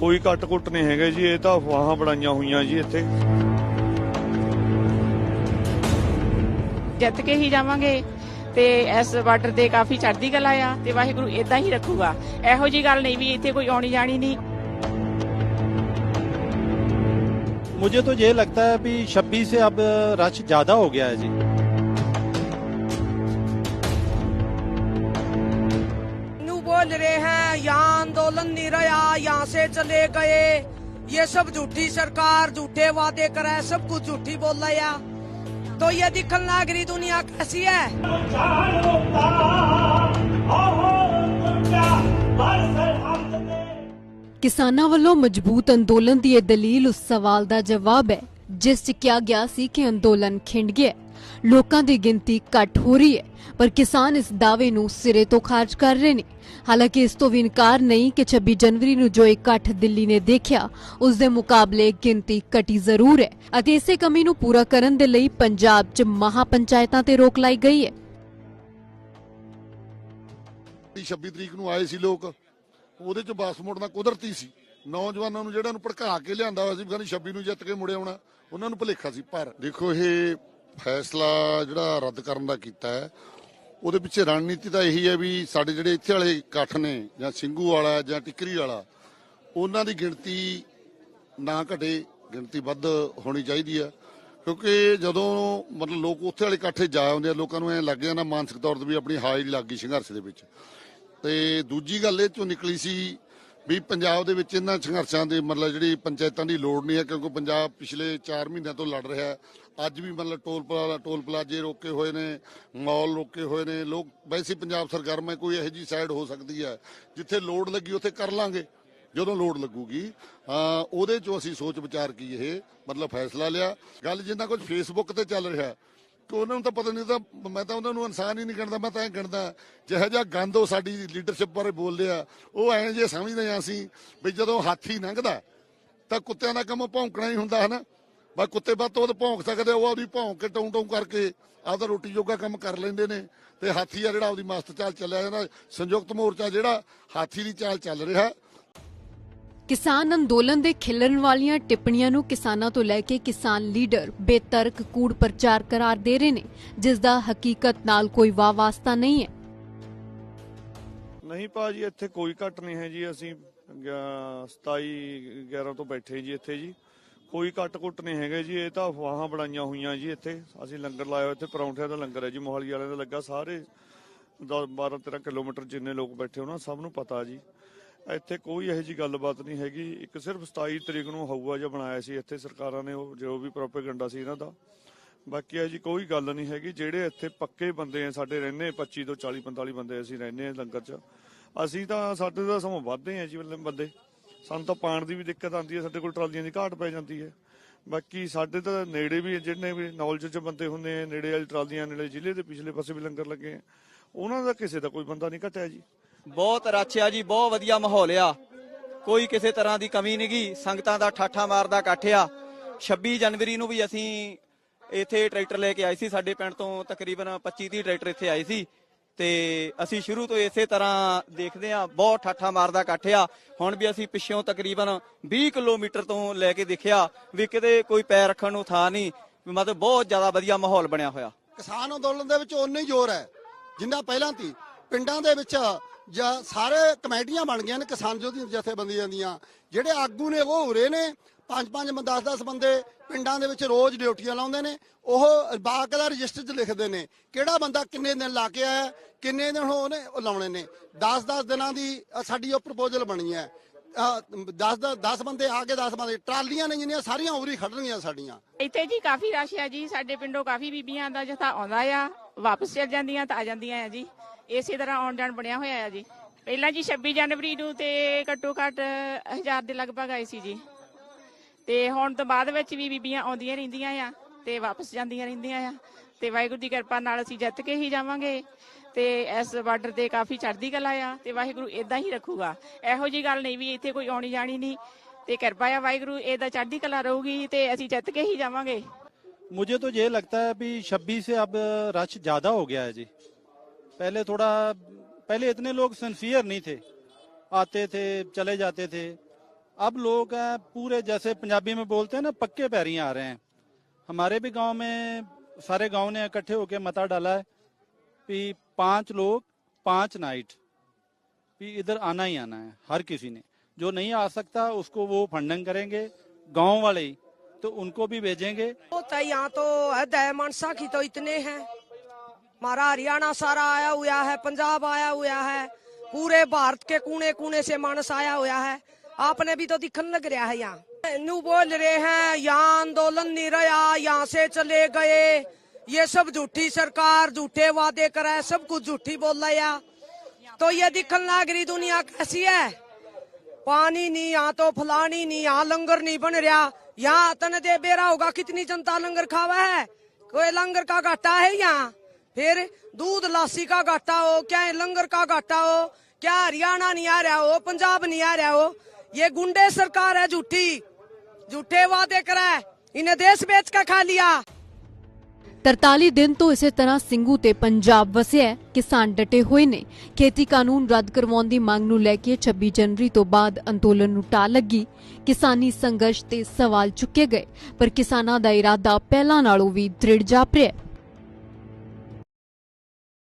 ਕੋਈ ਕੱਟ ਕੁੱਟ ਨਹੀਂ ਹੈਗੇ ਜੀ ਇਹ ਤਾਂ ਅਫਵਾਹਾਂ ਬਣਾਈਆਂ ਹੋਈਆਂ ਜੀ ਇੱਥੇ ਜਿੱਤ ਕੇ ਹੀ ਜਾਵਾਂਗੇ ਤੇ ਇਸ ਬਾਰਡਰ ਤੇ ਕਾਫੀ ਚੜ੍ਹਦੀ ਕਲਾ ਆ ਤੇ ਵਾਹਿਗੁਰੂ ਇਦਾਂ ਹੀ ਰੱਖੂਗਾ ਇਹੋ ਜੀ ਗੱਲ ਨਹੀਂ ਵੀ ਇੱਥੇ ਕੋਈ ਆਉਣੀ ਜਾਣੀ ਨਹੀਂ मुझे तो ये लगता है अभी 26 से अब रश ज्यादा हो गया है जी न्यू बोल रहे हैं यहाँ आंदोलन नहीं रहा यहाँ से चले गए ये सब झूठी सरकार झूठे वादे करे सब कुछ झूठी बोल रहा है तो ये दिखन लग रही दुनिया कैसी है ਕਿਸਾਨਾਂ ਵੱਲੋਂ ਮਜ਼ਬੂਤ ਅੰਦੋਲਨ ਦੀ ਇਹ ਦਲੀਲ ਉਸ ਸਵਾਲ ਦਾ ਜਵਾਬ ਹੈ ਜਿਸ 'ਚ ਕਿਹਾ ਗਿਆ ਸੀ ਕਿ ਅੰਦੋਲਨ ਖਿੰਡ ਗਿਆ ਹੈ। ਲੋਕਾਂ ਦੀ ਗਿਣਤੀ ਘੱਟ ਹੋ ਰਹੀ ਹੈ ਪਰ ਕਿਸਾਨ ਇਸ ਦਾਅਵੇ ਨੂੰ ਸਿਰੇ ਤੋਂ ਖਾਰਜ ਕਰ ਰਹੇ ਨੇ। ਹਾਲਾਂਕਿ ਇਸ ਤੋਂ ਵੀ ਇਨਕਾਰ ਨਹੀਂ ਕਿ 26 ਜਨਵਰੀ ਨੂੰ ਜੋ ਇਕੱਠ ਦਿੱਲੀ ਨੇ ਦੇਖਿਆ ਉਸ ਦੇ ਮੁਕਾਬਲੇ ਗਿਣਤੀ ਘਟੀ ਜ਼ਰੂਰ ਹੈ ਅਤੇ ਇਸੇ ਕਮੀ ਨੂੰ ਪੂਰਾ ਕਰਨ ਦੇ ਲਈ ਪੰਜਾਬ 'ਚ ਮਹਾ ਪੰਚਾਇਤਾਂ ਤੇ ਰੋਕ ਲਾਈ ਗਈ ਹੈ। 26 ਤਰੀਕ ਨੂੰ ਆਏ ਸੀ ਲੋਕ ਉਹਦੇ ਚ ਬੱਸ ਮੁੜਨਾ ਕੁਦਰਤੀ ਸੀ। ਨੌਜਵਾਨਾਂ ਨੂੰ ਜਿਹੜਾ ਨੂੰ ਭੜਕਾ ਕੇ ਲਿਆਂਦਾ ਹੋਇਆ ਸੀ ਕਹਿੰਦੇ 26 ਨੂੰ ਜਿੱਤ ਕੇ ਮੁੜੇ ਆਉਣਾ ਉਹਨਾਂ ਨੂੰ ਭੁਲੇਖਾ ਸੀ ਪਰ ਦੇਖੋ ਇਹ ਫੈਸਲਾ ਜਿਹੜਾ ਰੱਦ ਕਰਨ ਦਾ ਕੀਤਾ ਹੈ, ਉਹਦੇ ਪਿੱਛੇ ਰਣਨੀਤੀ ਤਾਂ ਇਹੀ ਹੈ ਵੀ ਸਾਡੇ ਜਿਹੜੇ ਇੱਥੇ ਵਾਲੇ ਇਕੱਠ ਨੇ ਜਾਂ ਸਿੰਘੂ ਵਾਲਾ ਜਾਂ ਟਿਕਰੀ ਵਾਲਾ, ਉਹਨਾਂ ਦੀ ਗਿਣਤੀ ਨਾ ਘਟੇ, ਗਿਣਤੀ ਵੱਧ ਹੋਣੀ ਚਾਹੀਦੀ ਆ ਕਿਉਂਕਿ ਜਦੋਂ ਮਤਲਬ ਲੋਕ ਉੱਥੇ ਵਾਲੇ ਇਕੱਠੇ ਜਾ ਆਉਂਦੇ ਆ, ਲੋਕਾਂ ਨੂੰ ਐ ਲੱਗ ਜਾਂਦਾ ਮਾਨਸਿਕ ਤੌਰ ਤੇ ਵੀ ਆਪਣੀ ਹਾਜ਼ਰੀ ਲੱਗ ਗਈ ਸੰਘਰਸ਼ ਦੇ ਵਿੱਚ। ਤੇ ਦੂਜੀ ਗੱਲ ਇਹ ਚੋਂ ਨਿਕਲੀ ਸੀ ਵੀ ਪੰਜਾਬ ਦੇ ਵਿੱਚ ਇਹਨਾਂ ਸੰਘਰਸ਼ਾਂ ਦੇ ਮਤਲਬ ਜਿਹੜੀ ਪੰਚਾਇਤਾਂ ਦੀ ਲੋੜ ਨਹੀਂ ਹੈ ਕਿਉਂਕਿ ਪੰਜਾਬ ਪਿਛਲੇ 4 ਮਹੀਨਿਆਂ ਤੋਂ ਲੜ ਰਿਹਾ ਹੈ। ਅੱਜ ਵੀ ਮਤਲਬ ਟੋਲ ਪਲਾ, ਟੋਲ ਪਲਾਜੇ ਰੋਕੇ ਹੋਏ ਨੇ, ਮਾਲ ਰੋਕੇ ਹੋਏ ਨੇ। ਲੋਕ, ਵੈਸੇ ਪੰਜਾਬ ਸਰਕਾਰ ਮੈਂ ਕੋਈ ਇਹੋ ਜੀ ਸਾਈਡ ਹੋ ਸਕਦੀ ਹੈ। ਜਿੱਥੇ ਲੋੜ ਲੱਗੀ ਉੱਥੇ ਕਰ ਲਾਂਗੇ। ਜਦੋਂ ਲੋੜ ਲੱਗੂਗੀ ਉਹਦੇ ਚੋਂ ਅਸੀਂ ਸੋਚ ਵਿਚਾਰ ਕੀ ਇਹ, ਮਤਲਬ ਫੈਸਲਾ ਲਿਆ। ਗੱਲ ਜਿੰਨਾ ਕੁਝ ਫੇਸਬੁੱਕ ਤੇ ਚੱਲ ਰਿਹਾ ਉਹਨਾਂ ਨੂੰ ਤਾਂ ਪਤਾ ਨਹੀਂ ਤਾਂ ਮੈਂ ਤਾਂ ਉਹਨਾਂ ਨੂੰ ਇਨਸਾਨ ਹੀ ਨਹੀਂ ਗਿਣਦਾ, ਮੈਂ ਤਾਂ ਇਹ ਗਿਣਦਾ, ਜਿਹੋ ਜਿਹਾ ਗੰਦ ਉਹ ਸਾਡੀ ਲੀਡਰਸ਼ਿਪ ਬਾਰੇ ਬੋਲਦੇ ਆ, ਉਹ ਐਂ ਜੇ ਸਮਝਦੇ ਆ ਅਸੀਂ ਵੀ ਜਦੋਂ ਹਾਥੀ ਲੰਘਦਾ, ਤਾਂ ਕੁੱਤਿਆਂ ਦਾ ਕੰਮ ਭੌਂਕਣਾ ਹੀ ਹੁੰਦਾ, ਹਨਾ? ਬਸ ਕੁੱਤੇ ਵੱਧ ਤੋਂ ਵੱਧ ਭੌਂਕ ਸਕਦੇ ਉਹ ਆਪਦੀ ਭੌਂਕ ਕੇ ਟੌਂ ਟੌਂ ਕਰਕੇ ਆਪਦਾ ਰੋਟੀ ਜੋਗਾ ਕੰਮ ਕਰ ਲੈਂਦੇ ਨੇ, ਤੇ ਹਾਥੀ ਆ ਜਿਹੜਾ ਉਹਦੀ ਮਸਤ ਚਾਲ ਚੱਲਿਆ ਜਾਂਦਾ, ਸੰਯੁਕਤ ਮੋਰਚਾ ਜਿਹੜਾ ਹਾਥੀ ਦੀ ਚਾਲ ਚੱਲ ਰਿਹਾ ਕਿਸਾਨ ਅੰਦੋਲਨ ਦੇ ਖਿਲਰਨ ਵਾਲੀਆਂ ਟਿੱਪਣੀਆਂ ਨੂੰ ਕਿਸਾਨਾਂ ਤੋਂ ਲੈ ਕੇ ਕਿਸਾਨ ਲੀਡਰ ਬੇਤਰਕ ਕੂੜ ਪ੍ਰਚਾਰ ਕਰਾਰ ਦੇ ਰਹੇ ਨੇ, ਜਿਸ ਦਾ ਹਕੀਕਤ ਨਾਲ ਕੋਈ ਵਾਹ ਵਾਸਤਾ ਨਹੀਂ ਹੈ। ਨਹੀਂ ਭਾਜੀ ਇੱਥੇ ਕੋਈ ਕੱਟ ਨਹੀਂ ਹੈ ਜੀ। ਅਸੀਂ 27 11 ਤੋਂ ਬੈਠੇ ਜੀ ਇੱਥੇ ਜੀ। ਕੋਈ ਕੱਟ ਕੁੱਟ ਨਹੀਂ ਹੈਗੇ ਜੀ। ਇਹ ਤਾਂ ਅਫਵਾਹਾਂ ਬਣਾਈਆਂ ਹੋਈਆਂ ਜੀ ਇੱਥੇ। ਅਸੀਂ ਲੰਗਰ ਲਾਇਆ ਇੱਥੇ, ਪਰੌਂਠਿਆਂ ਦਾ ਲੰਗਰ ਹੈ ਜੀ, ਮੋਹਾਲੀ ਵਾਲਿਆਂ ਦਾ ਲੱਗਾ। ਸਾਰੇ 10 12 13 ਕਿਲੋਮੀਟਰ ਜਿੰਨੇ ਲੋਕ ਬੈਠੇ ਉਹਨਾਂ ਸਭ ਨੂੰ ਪਤਾ ਜੀ। ਇੱਥੇ ਕੋਈ ਇਹੋ ਜੀ ਗੱਲਬਾਤ ਨਹੀਂ ਹੈਗੀ। ਇੱਕ ਸਿਰਫ 27 ਤਰੀਕ ਨੂੰ ਹਊਆ ਜਿਹਾ ਬਣਾਇਆ ਸੀ। ਇੱਥੇ ਸਰਕਾਰਾਂ ਨੇ ਉਹ, ਜੋ ਵੀ ਪ੍ਰੋਪੇਗੈਂਡਾ ਸੀ ਇਹਨਾਂ ਦਾ। ਬਾਕੀ ਇਹ ਜੀ ਕੋਈ ਗੱਲ ਨਹੀਂ ਹੈਗੀ। ਜਿਹੜੇ ਇੱਥੇ ਪੱਕੇ ਬੰਦੇ ਆ, ਸਾਡੇ ਰਹਿੰਦੇ 25 ਤੋਂ 40 45 ਬੰਦੇ ਅਸੀਂ ਰਹਿੰਦੇ ਆ ਲੰਗਰ 'ਚ। ਅਸੀਂ ਤਾਂ ਸਾਡੇ ਦਾ ਸਮਾਂ ਵੱਧਦੇ ਆ ਜੀ ਬੰਦੇ। ਸਾਨੂੰ ਤਾਂ ਪਾਣ ਦੀ ਵੀ ਦਿੱਕਤ ਆਉਂਦੀ ਹੈ ਸਾਡੇ ਕੋਲ ਟਰਾਲੀਆਂ ਦੀ ਘਾਟ ਪੈ ਜਾਂਦੀ ਹੈ ਬਾਕੀ ਸਾਡੇ ਤਾਂ ਨੇੜੇ ਵੀ ਜਿਹੜੇ ਵੀ ਨੌਲੇਜ 'ਚ ਬੰਦੇ ਹੁੰਦੇ ਆ, ਨੇੜੇ ਵਾਲੀ ਟਰਾਲੀਆਂ, ਨੇੜੇ ਜ਼ਿਲ੍ਹੇ ਦੇ ਪਿਛਲੇ ਪਾਸੇ ਵੀ ਲੰਗਰ ਲੱਗੇ ਆ। ਉਹਨਾਂ ਦਾ ਕਿਸੇ ਦਾ ਕੋਈ ਬੰਦਾ ਨਹੀਂ ਘਟਿਆ ਜੀ। ਬਹੁਤ ਰੱਛਿਆ ਜੀ, ਬਹੁਤ ਵਧੀਆ ਮਾਹੌਲ ਆ। ਕੋਈ ਕਿਸੇ ਤਰ੍ਹਾਂ ਦੀ ਕਮੀ ਨਹੀਂਗੀ ਸੰਗਤਾਂ ਦਾ ਠਾਠਾ ਮਾਰਦਾ ਇਕੱਠ 26 ਜਨਵਰੀ ਨੂੰ ਵੀ ਅਸੀਂ ਇੱਥੇ ਟਰੈਕਟਰ ਲੈ ਕੇ ਆਏ ਸੀ, ਸਾਡੇ ਪਿੰਡ ਤੋਂ ਤਕਰੀਬਨ 25 30 ਟਰੈਕਟਰ ਇੱਥੇ ਆਏ ਸੀ। ਤੇ ਅਸੀਂ ਸ਼ੁਰੂ ਤੋਂ ਇਸੇ ਤਰ੍ਹਾਂ ਦੇਖਦੇ ਆ, ਬਹੁਤ ਠਾਠਾ ਮਾਰਦਾ ਇਕੱਠ ਆ। ਹੁਣ ਵੀ ਅਸੀਂ ਪਿੱਛੋਂ ਤਕਰੀਬਨ 20 ਕਿਲੋਮੀਟਰ ਤੋਂ ਲੈ ਕੇ ਦੇਖਿਆ ਵੀ ਕਿਤੇ ਕੋਈ ਪੈਰ ਰੱਖਣ ਨੂੰ ਥਾਂ ਨਹੀਂ, ਮਤਲਬ ਬਹੁਤ ਜ਼ਿਆਦਾ ਵਧੀਆ ਮਾਹੌਲ ਬਣਿਆ ਹੋਇਆ। ਕਿਸਾਨ ਅੰਦੋਲਨ ਦੇ ਵਿੱਚ ਉਨਾ ਹੀ ਜ਼ੋਰ ਹੈ, ਜਿੰਨਾ ਪਹਿਲਾਂ ਸੀ। ਪਿੰਡਾਂ ਦੇ ਵਿੱਚ ਜਾਂ ਸਾਰੇ ਕਮੇਟੀਆਂ ਬਣ ਗਈਆਂ ਨੇ ਕਿਸਾਨ ਜੋਧੀ ਜਥੇਬੰਦੀਆਂ ਦੀਆਂ। ਜਿਹੜੇ ਆਗੂ ਨੇ ਉਹ ਉਰੇ ਨੇ। ਪੰਜ ਪੰਜ 10 10 ਬੰਦੇ ਪਿੰਡਾਂ ਦੇ ਵਿੱਚ ਰੋਜ਼ ਡਿਊਟੀਆਂ ਲਾਉਂਦੇ ਨੇ। ਉਹ ਬਾਕਾਇਦਾ ਰਜਿਸਟਰ 'ਚ ਲਿਖਦੇ ਨੇ। ਕਿਹੜਾ ਬੰਦਾ ਕਿੰਨੇ ਦਿਨ ਲਾ ਕੇ ਆਇਆ, ਕਿੰਨੇ ਦਿਨ ਉਹਨੇ ਲਾਉਣੇ ਨੇ। 10 10 ਦਿਨਾਂ ਦੀ ਸਾਡੀ ਉਹ ਪ੍ਰਪੋਜ਼ਲ ਬਣੀ ਹੈ। 10 10 ਬੰਦੇ ਆ ਕੇ 10 ਬੰਦੇ। ਟਰਾਲੀਆਂ ਨੇ ਜਿਹੜੀਆਂ ਸਾਰੀਆਂ ਉਰੀ ਖੜਨਗੀਆਂ ਸਾਡੀਆਂ। ਇੱਥੇ ਜੀ ਕਾਫੀ ਰਸ਼ ਆ ਜੀ। ਸਾਡੇ ਪਿੰਡੋਂ ਕਾਫੀ ਬੀਬੀਆਂ ਦਾ ਜਥਾ ਆਉਂਦਾ ਆ। ਵਾਪਸ ਚਲ ਜਾਂਦੀਆਂ, ਤਾਂ ਆ ਜਾਂਦੀਆਂ ਆ ਜੀ। ਇਸੇ ਤਰ੍ਹਾਂ ਆਉਣ ਜਾਣ ਬਣਿਆ ਹੋਇਆ ਆ ਜੀ ਪਹਿਲਾਂ ਜੀ 26 ਜਨਵਰੀ ਨੂੰ ਤੇ ਘੱਟੋ ਘੱਟ ਹਜ਼ਾਰ ਦੇ ਲਗਭਗ ਆਏ ਸੀ ਜੀ ਤੇ ਹੁਣ ਤੋਂ ਬਾਅਦ ਵਿੱਚ ਵੀ ਬੀਬੀਆਂ ਆਉਂਦੀਆਂ ਰਹਿੰਦੀਆਂ ਆ ਤੇ ਵਾਪਸ ਜਾਂਦੀਆਂ ਰਹਿੰਦੀਆਂ ਆ ਤੇ ਵਾਹਿਗੁਰੂ ਦੀ ਕਿਰਪਾ ਨਾਲ ਅਸੀਂ ਜਿੱਤ ਕੇ ਹੀ ਜਾਵਾਂਗੇ ਤੇ ਇਸ ਬਾਰਡਰ ਤੇ ਕਾਫੀ ਚੜ੍ਹਦੀ ਕਲਾ ਆ ਤੇ ਵਾਹਿਗੁਰੂ ਇਦਾਂ ਹੀ ਰੱਖੂਗਾ ਇਹੋ ਜੀ ਗੱਲ ਨਹੀਂ ਵੀ ਇੱਥੇ ਕੋਈ ਆਉਣੀ ਜਾਣੀ ਨਹੀਂ ਤੇ ਕਿਰਪਾ ਆ ਵਾਹਿਗੁਰੂ ਇਹਦਾ ਚੜ੍ਹਦੀ ਕਲਾ ਰਹੂਗੀ ਤੇ ਅਸੀਂ ਜਿੱਤ ਕੇ ਹੀ ਜਾਵਾਂਗੇ मुझे तो ये लगता है अभी 26 से अब रश ज्यादा हो गया है जी पहले थोड़ा, पहले इतने लोग सिंसियर नहीं थे। आते थे, चले जाते थे। अब लोग हैं, पूरे जैसे पंजाबी में बोलते हैं ना, पक्के पैरी आ रहे हैं। हमारे भी गाँव में, सारे गाँव ने इकट्ठे होकर मता डाला है कि पाँच लोग, पाँच नाइट भी इधर आना ही आना है, हर किसी ने। जो नहीं आ सकता, उसको वो फंडन करेंगे, गाँव वाले ही तो उनको भी भेजेंगे। यहाँ तो है मानसा की तो इतने हैं। हमारा हरियाणा सारा आया हुआ है, पंजाब आया हुआ है, पूरे भारत के कोने कोने से मानस आया हुआ है। आपने भी तो दिखन लग रहा है यहाँ। नू बोल रहे हैं, यहाँ आंदोलन नहीं रहा, यहाँ से चले गए। ये सब झूठी सरकार, झूठे वादे करे सब कुछ झूठी बोल रहा है तो ये दिखन लग रही दुनिया कैसी है? पानी नहीं, यहाँ तो फलानी नहीं, यहाँ लंगर नहीं बन रहा। यहाँ तन दे बेरा होगा, कितनी जनता लंगर खावा है? कोई लंगर का घाटा है यहाँ? फिर दूध लासी का घाटा हो क्या है लंगर का घाटा हो क्या हरियाणा नहीं आ रहा हो पंजाब नहीं आ रहा हो ये गुंडे सरकार है झूठी झूठे वादे करे इन्हें देश बेच के खा लिया 43 ਦਿਨ ਤੋਂ ਇਸੇ ਤਰ੍ਹਾਂ ਸਿੰਘੂ ਤੇ ਪੰਜਾਬ ਵਸਿਆ ਹੈ। ਕਿਸਾਨ ਡਟੇ ਹੋਏ ਨੇ ਖੇਤੀ ਕਾਨੂੰਨ ਰੱਦ ਕਰਵਾਉਣ ਦੀ ਮੰਗ ਨੂੰ ਲੈ ਕੇ 26 ਜਨਵਰੀ ਤੋਂ ਬਾਅਦ ਅੰਦੋਲਨ ਨੂੰ ਟਾ ਲੱਗੀ ਕਿਸਾਨੀ ਸੰਘਰਸ਼ ਤੇ ਸਵਾਲ ਚੁੱਕੇ ਗਏ ਪਰ ਕਿਸਾਨਾਂ ਦਾ ਇਰਾਦਾ ਪਹਿਲਾਂ ਨਾਲੋਂ ਵੀ ਦ੍ਰਿੜ ਜਾਪ ਰਿਹਾ ਹੈ